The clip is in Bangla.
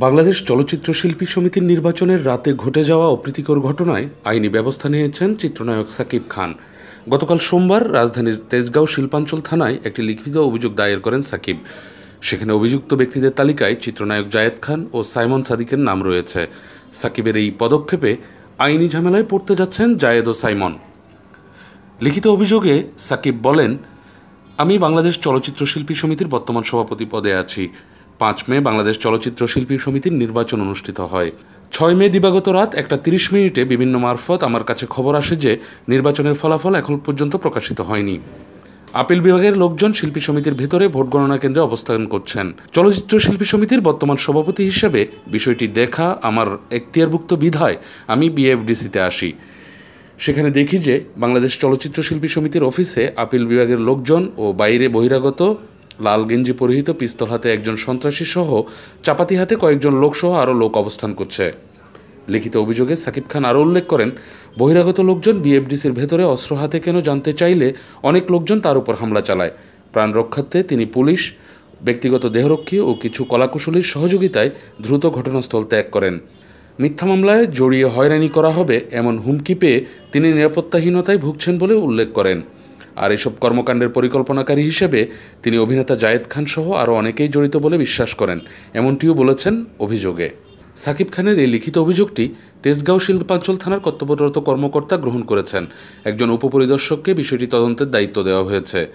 বাংলাদেশ চলচ্চিত্র শিল্পী সমিতির নির্বাচনের রাতে ঘটে যাওয়া অপ্রীতিকর ঘটনায় আইনি ব্যবস্থা নিয়েছেন চিত্রনায়ক সাকিব খান। গতকাল সোমবার রাজধানীর তেজগাঁও শিল্পাঞ্চল থানায় একটি লিখিত অভিযোগ দায়ের করেন সাকিব। সেখানে অভিযুক্ত ব্যক্তিদের তালিকায় চিত্রনায়ক জায়েদ খান ও সাইমন সাদিকের নাম রয়েছে। সাকিবের এই পদক্ষেপে আইনি ঝামেলায় পড়তে যাচ্ছেন জায়েদ ও সাইমন। লিখিত অভিযোগে সাকিব বলেন, আমি বাংলাদেশ চলচ্চিত্র শিল্পী সমিতির বর্তমান সভাপতি পদে আছি। পাঁচ মে বাংলাদেশ চলচ্চিত্র শিল্পী সমিতির নির্বাচন অনুষ্ঠিত হয়। ছয় মে দিবাগত রাত একটা তিরিশ মিনিটে বিভিন্ন মারফত আমার কাছে খবর আসে যে নির্বাচনের ফলাফল এখন পর্যন্ত প্রকাশিত হয়নি। আপিল বিভাগের লোকজন শিল্পী সমিতির ভেতরে ভোট গণনা কেন্দ্রে অবস্থান করছেন। চলচ্চিত্র শিল্পী সমিতির বর্তমান সভাপতি হিসেবে বিষয়টি দেখা আমার এখতিয়ারভুক্ত বিধায় আমি বিএফডিসিতে আসি। সেখানে দেখি যে বাংলাদেশ চলচ্চিত্র শিল্পী সমিতির অফিসে আপিল বিভাগের লোকজন ও বাইরে বহিরাগত লাল গেঞ্জি পরিহিত, পিস্তল হাতে একজন সন্ত্রাসী সহ চাপাতি হাতে কয়েকজন লোকসহ আরও লোক অবস্থান করছে। লিখিত অভিযোগে সাকিব খান আরও উল্লেখ করেন, বহিরাগত লোকজন বিএফডিসির ভেতরে অস্ত্র হাতে কেন জানতে চাইলে অনেক লোকজন তার উপর হামলা চালায়। প্রাণ রক্ষার্থে তিনি পুলিশ, ব্যক্তিগত দেহরক্ষী ও কিছু কলাকুশলীর সহযোগিতায় দ্রুত ঘটনাস্থল ত্যাগ করেন। মিথ্যা মামলায় জড়িয়ে হয়রানি করা হবে এমন হুমকি পেয়ে তিনি নিরাপত্তাহীনতায় ভুগছেন বলে উল্লেখ করেন। আর এসব কর্মকাণ্ডের পরিকল্পনাকারী হিসেবে তিনি অভিনেতা জায়েদ খান সহ আরও অনেকেই জড়িত বলে বিশ্বাস করেন, এমনটিও বলেছেন অভিযোগে। সাকিব খানের এই লিখিত অভিযোগটি তেজগাঁও শিল্পাঞ্চল থানার কর্তব্যরত কর্মকর্তা গ্রহণ করেছেন। একজন উপপরিদর্শককে বিষয়টি তদন্তের দায়িত্ব দেওয়া হয়েছে।